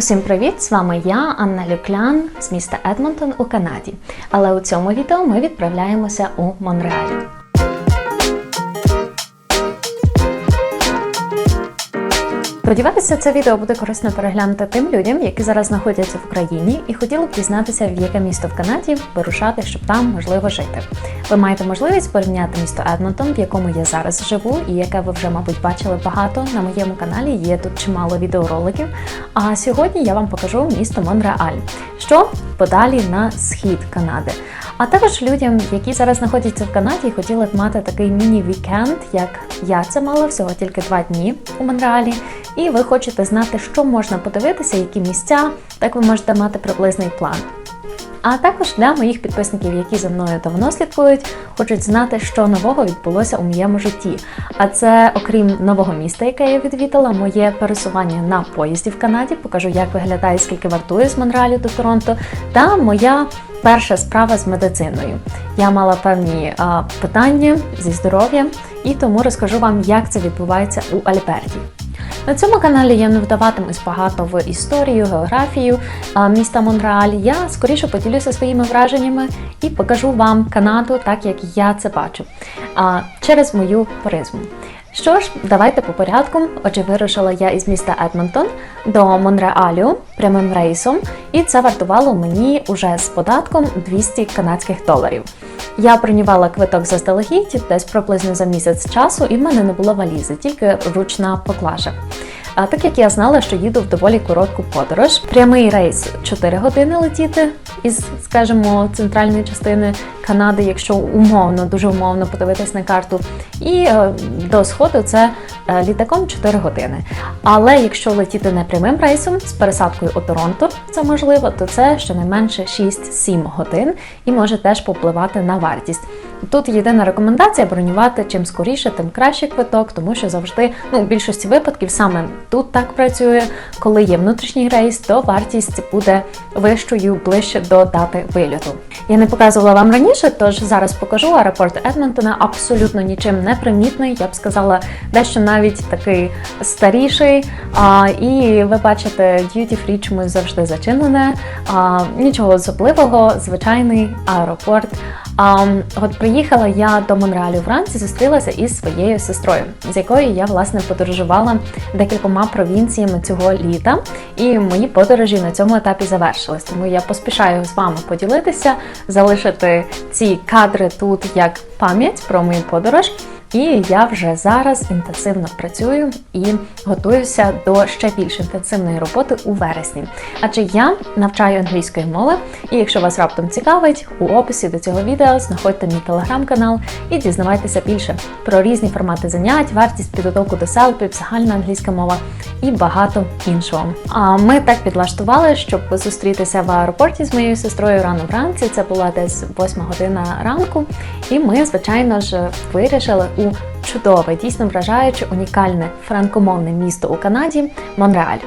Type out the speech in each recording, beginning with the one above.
Усім привіт! З вами я, Анна Люклян з міста Едмонтон у Канаді. Але у цьому відео ми відправляємося у Монреаль. Сподіваюся, це відео буде корисно переглянути тим людям, які зараз знаходяться в Україні і хотіли б дізнатися, в яке місто в Канаді вирушати, щоб там можливо жити. Ви маєте можливість порівняти місто Едмонтон, в якому я зараз живу, і яке ви вже, мабуть, бачили багато на моєму каналі. Є тут чимало відеороликів. А сьогодні я вам покажу місто Монреаль, що подалі на схід Канади. А також людям, які зараз знаходяться в Канаді і хотіли б мати такий міні-вікенд, як я це мала всього тільки два дні у Монреалі. І ви хочете знати, що можна подивитися, які місця, так ви можете мати приблизний план. А також для моїх підписників, які за мною давно слідкують, хочуть знати, що нового відбулося у моєму житті. А це, окрім нового міста, яке я відвідала, моє пересування на поїзді в Канаді. Покажу, як виглядає, скільки вартує з Монреалю до Торонто, та моя перша справа з медициною. Я мала певні а, питання зі здоров'ям, і тому розкажу вам, як це відбувається у Альберті. На цьому каналі я не вдаватимусь багато в історію, географію міста Монреаль. Я скоріше поділюся своїми враженнями і покажу вам Канаду так, як я це бачу, через мою призму. Що ж, давайте по порядку. Отже, вирушила я із міста Едмонтон до Монреалю прямим рейсом, і це вартувало мені уже з податком 200 канадських доларів. Я бронювала квиток заздалегідь десь приблизно за місяць часу, і в мене не було валізи, тільки ручна поклажа. А так як я знала, що їду в доволі коротку подорож, прямий рейс 4 години летіти із, скажімо, центральної частини Канади, якщо умовно, дуже умовно подивитись на карту, і е, до сходу це е, літаком 4 години. Але якщо летіти не прямим рейсом з пересадкою у Торонто, це можливо, то це щонайменше 6-7 годин і може теж попливати на вартість. Тут єдина рекомендація бронювати чим скоріше, тим краще квиток, тому що завжди, ну, в більшості випадків саме тут так працює. Коли є внутрішній рейс, то вартість буде вищою ближче до дати вильоту. Я не показувала вам раніше, тож зараз покажу аеропорт Едмонтона абсолютно нічим не примітний. Я б сказала, дещо навіть такий старіший. А, І ви бачите, duty free чомусь завжди зачинене. А, Нічого особливого, звичайний аеропорт. А, От приїхала я до Монреалю вранці, зустрілася із своєю сестрою, з якою я власне подорожувала декількома провінціями цього літа. І мої подорожі на цьому етапі завершились. Тому я поспішаю з вами поділитися, залишити ці кадри тут як пам'ять про мою подорож. І я вже зараз інтенсивно працюю і готуюся до ще більш інтенсивної роботи у вересні. Адже я навчаю англійської мови, і якщо вас раптом цікавить, у описі до цього відео знаходьте мій телеграм-канал і дізнавайтеся більше про різні формати занять, вартість підготовку до селпів, загальна англійська мова і багато іншого. А ми так підлаштували, щоб зустрітися в аеропорті з моєю сестрою рано вранці. Це була десь 8 година ранку, і ми, звичайно ж, вирішили у чудове, дійсно вражаюче, унікальне франкомовне місто у Канаді Монреаль.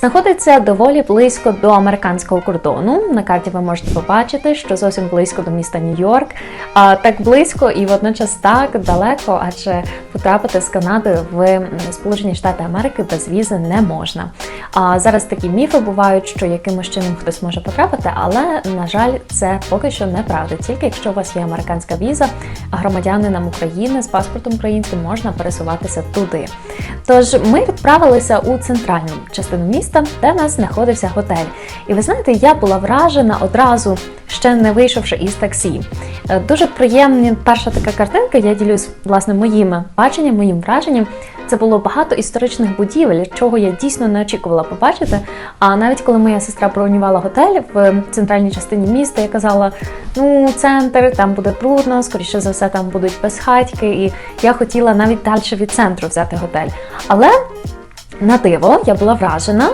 Знаходиться доволі близько до американського кордону. На карті ви можете побачити, що зовсім близько до міста Нью-Йорк. А так близько і водночас так далеко, адже потрапити з Канади в Сполучені Штати Америки без візи не можна. А зараз такі міфи бувають, що якимось чином хтось може потрапити, але на жаль, це поки що неправда. Тільки якщо у вас є американська віза, а громадянинам України з паспортом українським можна пересуватися туди. Тож ми відправилися у центральну частину міста, де в нас знаходився готель. І ви знаєте, я була вражена одразу, ще не вийшовши із таксі. Е, Дуже приємна перша така картинка. Я ділюсь власне моїми баченням, моїм враженням. Це було багато історичних будівель, чого я дійсно не очікувала побачити. А навіть коли моя сестра бронювала готель в центральній частині міста, я казала: ну, центр, там буде брудно, скоріше за все, там будуть безхатьки, і я хотіла навіть далі від центру взяти готель. Але на диво, я була вражена.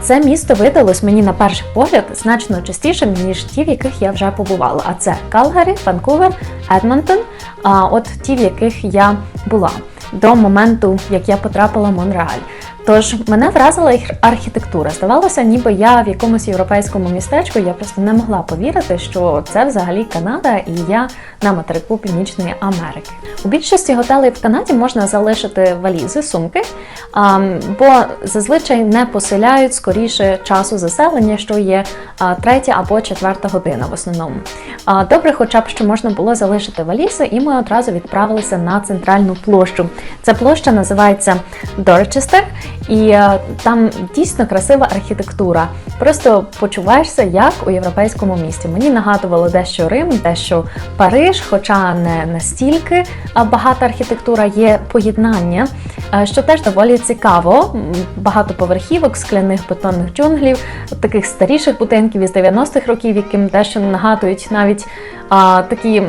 Це місто видалось мені на перший погляд значно частішим, ніж ті, в яких я вже побувала. А це Калгарі, Ванкувер, Едмонтон, от ті, в яких я була до моменту, як я потрапила в Монреаль. Тож мене вразила їх архітектура. Здавалося, ніби я в якомусь європейському містечку. Я просто не могла повірити, що це взагалі Канада, і я на материку Північної Америки. У більшості готелей в Канаді можна залишити валізи, сумки, бо зазвичай не поселяють скоріше часу заселення, що є третя або четверта година в основному. Добре, хоча б що можна було залишити валізи, і ми одразу відправилися на центральну площу. Ця площа називається Дорчестер, і е, там дійсно красива архітектура. Просто почуваєшся як у європейському місті. Мені нагадувало дещо Рим, дещо Париж, хоча не настільки багата архітектура, є поєднання, що теж доволі цікаво. Багато поверхівок, скляних бетонних джунглів, таких старіших будинків із 90-х років, яким дещо нагадують навіть а, такі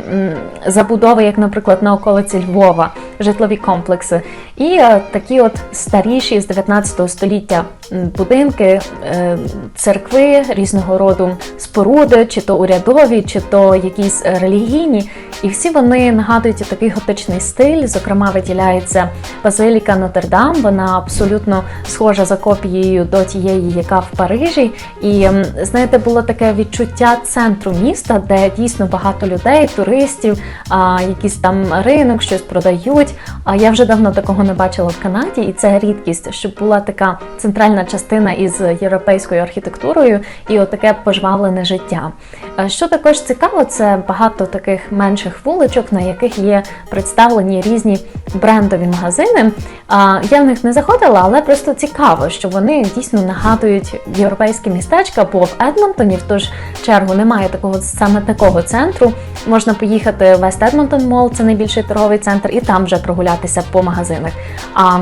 забудови, як, наприклад, на околиці Львова, житлові комплекси, і е, такі от старіші з 19 століття будинки, е, церкви різного роду споруди, чи то урядові, чи то якісь релігійні. І всі вони нагадують такий готичний стиль. Зокрема, виділяється базиліка Нотр-Дам. Вона абсолютно схожа за копією до тієї, яка в Парижі. І знаєте, було таке відчуття центру міста, де дійсно багато людей, туристів, а, якийсь там ринок, щось продають. А я вже давно такого не бачила в Канаді, і це рідкість, щоб була така центральна частина із європейською архітектурою і отаке пожвавлене життя. Е, Що також цікаво, це багато таких менших вуличок, на яких є представлені різні брендові магазини. Я в них не заходила, але просто цікаво, що вони дійсно нагадують європейські містечка, бо в Едмонтоні в ту ж чергу немає такого саме такого центру. Можна поїхати в Вест Едмонтон Мол, це найбільший торговий центр, і там вже прогулятися по магазинах. А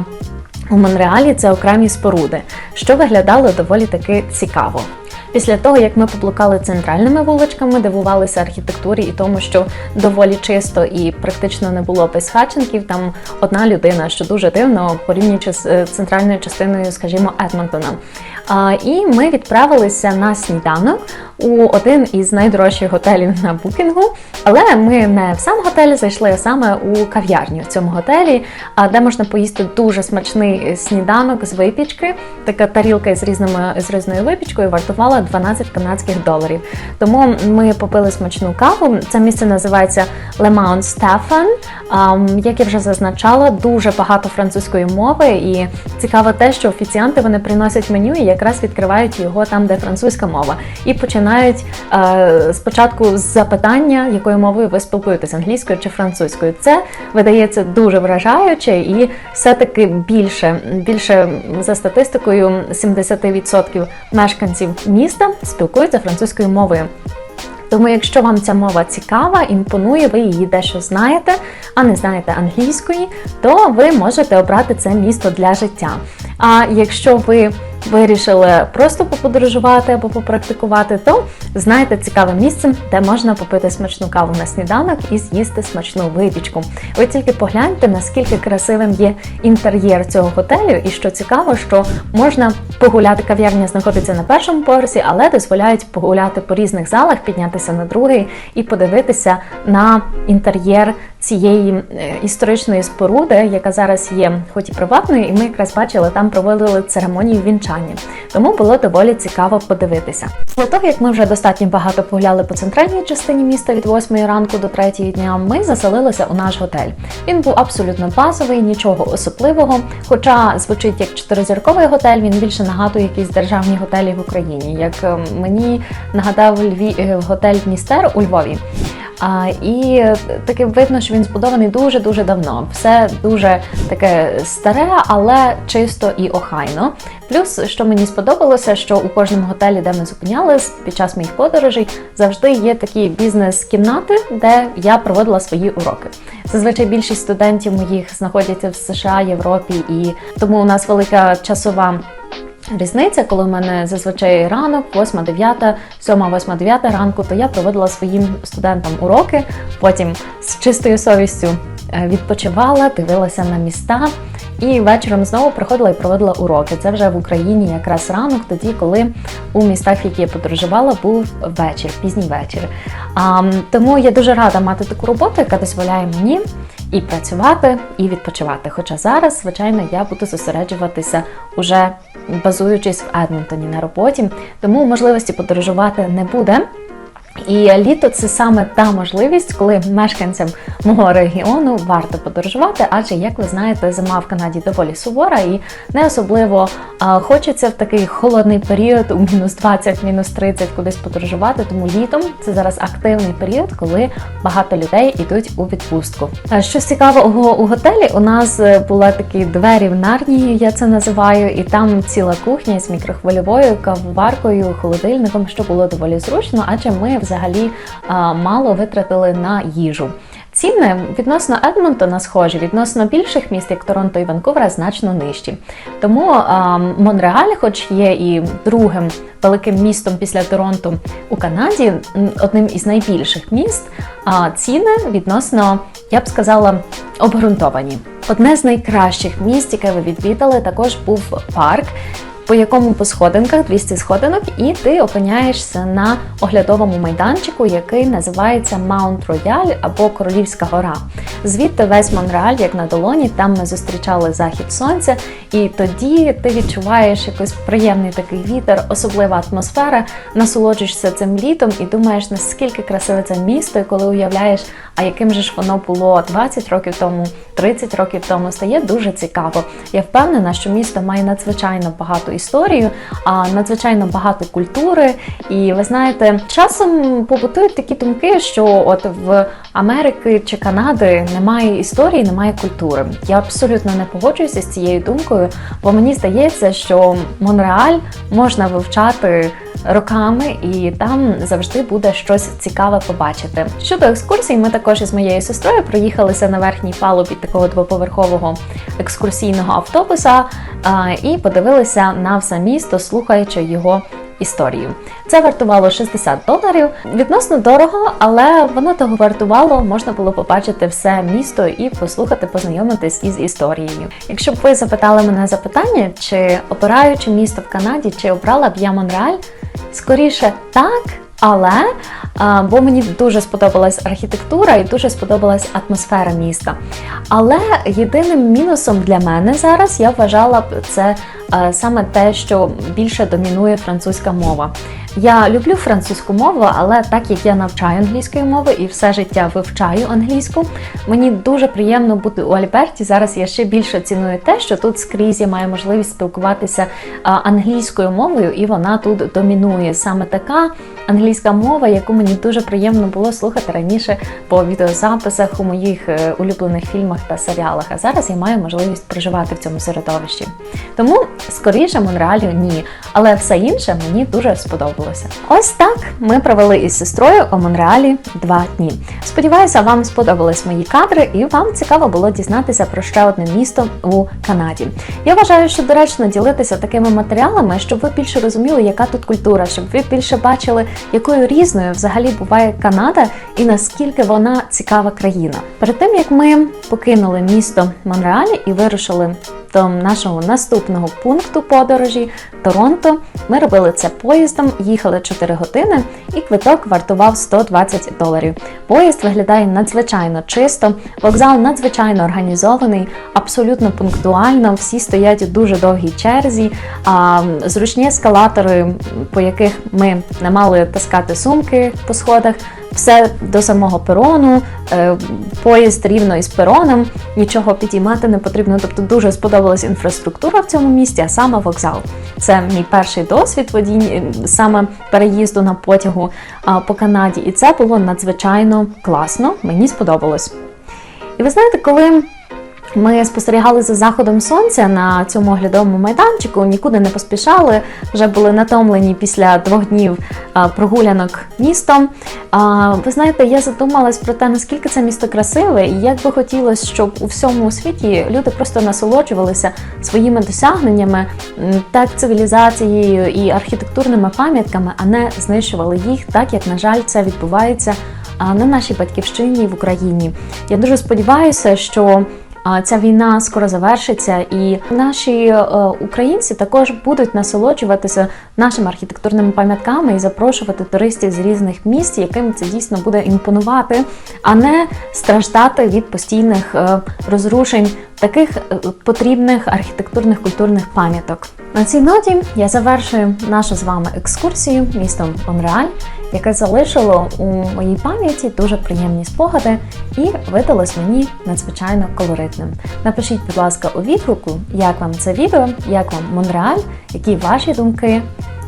у Монреалі це окремі споруди, що виглядало доволі таки цікаво. Після того, як ми поблукали центральними вуличками, дивувалися архітектурі і тому, що доволі чисто і практично не було безхатченків, там одна людина, що дуже дивно, порівнюючи з е, центральною частиною, скажімо, Едмонтона. І ми відправилися на сніданок у один із найдорожчих готелів на букінгу. Але ми не в сам готель зайшли, а саме у кав'ярню в цьому готелі, де можна поїсти дуже смачний сніданок з випічки. Така тарілка з різними з різною випічкою вартувала 12 канадських доларів. Тому ми попили смачну каву. Це місце називається Le Mount Stefan. Як я вже зазначала, дуже багато французької мови, і цікаво те, що офіціанти вони приносять меню і якраз відкривають його там, де французька мова, і починають е, спочатку з запитання, якою мовою ви спілкуєтесь англійською чи французькою. Це видається дуже вражаюче, і все-таки більше, більше за статистикою 70% мешканців міста спілкуються французькою мовою. Тому, якщо вам ця мова цікава, імпонує, ви її дещо знаєте, а не знаєте англійської, то ви можете обрати це місто для життя. А якщо ви вирішили просто поподорожувати або попрактикувати, то знайте цікаве місце, де можна попити смачну каву на сніданок і з'їсти смачну випічку. Ви тільки погляньте, наскільки красивим є інтер'єр цього готелю, і що цікаво, що можна погуляти. Кав'ярня знаходиться на першому поверсі, але дозволяють погуляти по різних залах, піднятися на другий і подивитися на інтер'єр цієї е, історичної споруди, яка зараз є, хоч і приватною, і ми якраз бачили, там проводили церемонію вінчання. Тому було доволі цікаво подивитися. Після того, як ми вже достатньо багато погуляли по центральній частині міста від 8 ранку до 3 дня, ми заселилися у наш готель. Він був абсолютно базовий, нічого особливого. Хоча звучить як чотиризірковий готель, він більше нагадує якісь державні готелі в Україні. Як е, мені нагадав Львів е, готель Дністер у Львові. А, і таке видно, що він збудований дуже дуже давно. Все дуже таке старе, але чисто і охайно. Плюс, що мені сподобалося, що у кожному готелі, де ми зупинялись під час моїх подорожей, завжди є такі бізнес-кімнати, де я проводила свої уроки. Зазвичай більшість студентів моїх знаходяться в США, Європі, і тому у нас велика часова. Різниця, коли в мене зазвичай ранок, 8, 9, 7, 8, 9 ранку, то я проводила своїм студентам уроки, потім з чистою совістю е, відпочивала, дивилася на міста і вечором знову приходила і проводила уроки. Це вже в Україні якраз ранок, тоді, коли у містах, які я подорожувала, був вечір, пізній вечір. А, тому я дуже рада мати таку роботу, яка дозволяє мені і працювати, і відпочивати. Хоча зараз, звичайно, я буду зосереджуватися уже базуючись в Едмонтоні на роботі, тому можливості подорожувати не буде. І літо це саме та можливість, коли мешканцям мого регіону варто подорожувати, адже, як ви знаєте, зима в Канаді доволі сувора і не особливо а, хочеться в такий холодний період у мінус 20, мінус 30 кудись подорожувати. Тому літом це зараз активний період, коли багато людей йдуть у відпустку. Щось цікавого у готелі у нас е, були такі двері в Нарнії, я це називаю, і там ціла кухня з мікрохвильовою кавоваркою, холодильником, що було доволі зручно, адже ми взагалі мало витратили на їжу. Ціни відносно Едмонтона схожі, відносно більших міст, як Торонто і Ванкувера, значно нижчі. Тому а, Монреаль, хоч є і другим великим містом після Торонто у Канаді, одним із найбільших міст, а ціни відносно, я б сказала, обґрунтовані. Одне з найкращих місць, яке ви відвідали, також був парк по якому по сходинках 200 сходинок, і ти опиняєшся на оглядовому майданчику, який називається Маунт Рояль або Королівська гора. Звідти весь Монреаль, як на долоні, там ми зустрічали захід сонця, і тоді ти відчуваєш якийсь приємний такий вітер, особлива атмосфера, насолоджуєшся цим літом і думаєш, наскільки красиве це місто, і коли уявляєш, а яким же ж воно було 20 років тому, 30 років тому, стає дуже цікаво. Я впевнена, що місто має надзвичайно багато історію, а надзвичайно багато культури. І ви знаєте, часом побутують такі думки, що от в Америки чи Канади немає історії, немає культури. Я абсолютно не погоджуюся з цією думкою, бо мені здається, що Монреаль можна вивчати. Роками і там завжди буде щось цікаве побачити. Щодо екскурсій, ми також із моєю сестрою проїхалися на верхній палубі такого двоповерхового екскурсійного автобуса і подивилися на все місто, слухаючи його історію. Це вартувало 60 доларів. Відносно дорого, але воно того вартувало. Можна було побачити все місто і послухати, познайомитись із історією. Якщо б ви запитали мене запитання, чи обираючи місто в Канаді, чи обрала б я Монреаль, скоріше так. Але бо мені дуже сподобалась архітектура і дуже сподобалась атмосфера міста. Але єдиним мінусом для мене зараз я вважала б це саме те, що більше домінує французька мова. Я люблю французьку мову, але так як я навчаю англійської мови і все життя вивчаю англійську, мені дуже приємно бути у Альберті. Зараз я ще більше ціную те, що тут скрізь я маю можливість спілкуватися англійською мовою, і вона тут домінує. Саме така англійська мова, яку мені дуже приємно було слухати раніше по відеозаписах у моїх е, улюблених фільмах та серіалах. А зараз я маю можливість проживати в цьому середовищі. Тому скоріше Монреалю ні, але все інше мені дуже сподобалося. Ось так ми провели із сестрою у Монреалі два дні. Сподіваюся, вам сподобались мої кадри, і вам цікаво було дізнатися про ще одне місто у Канаді. Я вважаю, що доречно ділитися такими матеріалами, щоб ви більше розуміли, яка тут культура, щоб ви більше бачили, якою різною взагалі буває Канада і наскільки вона цікава країна. Перед тим як ми покинули місто Монреалі і вирушили до нашого наступного пункту подорожі Торонто, ми робили це поїздом, їхали 4 години, і квиток вартував 120 доларів. Поїзд виглядає надзвичайно чисто, вокзал надзвичайно організований, абсолютно пунктуально. Всі стоять у дуже довгій черзі, а зручні ескалатори, по яких ми не мали таскати сумки по сходах. Все до самого перону, е, поїзд рівно із пероном, нічого підіймати не потрібно. Тобто дуже сподобалась інфраструктура в цьому місті, а саме вокзал. Це мій перший досвід водіння, саме переїзду на потягу по Канаді, і це було надзвичайно класно. Мені сподобалось. І ви знаєте, коли ми спостерігали за заходом сонця на цьому оглядовому майданчику, нікуди не поспішали, вже були натомлені після двох днів прогулянок містом. Ви знаєте, я задумалась про те, наскільки це місто красиве, і як би хотілося, щоб у всьому світі люди просто насолоджувалися своїми досягненнями, так цивілізацією і архітектурними пам'ятками, а не знищували їх, так як, на жаль, це відбувається на нашій батьківщині в Україні. Я дуже сподіваюся, що ця війна скоро завершиться, і наші е, українці також будуть насолоджуватися нашими архітектурними пам'ятками і запрошувати туристів з різних міст, яким це дійсно буде імпонувати, а не страждати від постійних е, розрушень таких е, потрібних архітектурних культурних пам'яток. На цій ноті я завершую нашу з вами екскурсію містом Монреаль, яке залишило у моїй пам'яті дуже приємні спогади і видалось мені надзвичайно колоритним. Напишіть, будь ласка, у відгуку, як вам це відео, як вам Монреаль, які ваші думки.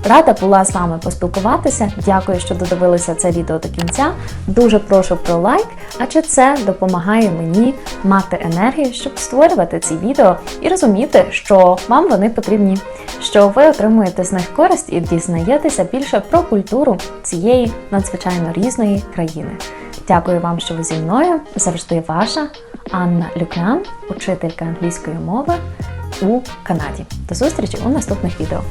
Рада була з вами поспілкуватися. Дякую, що додивилися це відео до кінця. Дуже прошу про лайк, адже це допомагає мені мати енергію, щоб створювати ці відео і розуміти, що вам вони потрібні, що ви отримуєте з них користь і дізнаєтеся більше про культуру цієї надзвичайно різної країни. Дякую вам, що ви зі мною. Завжди ваша Анна Люклян, учителька англійської мови у Канаді. До зустрічі у наступних відео.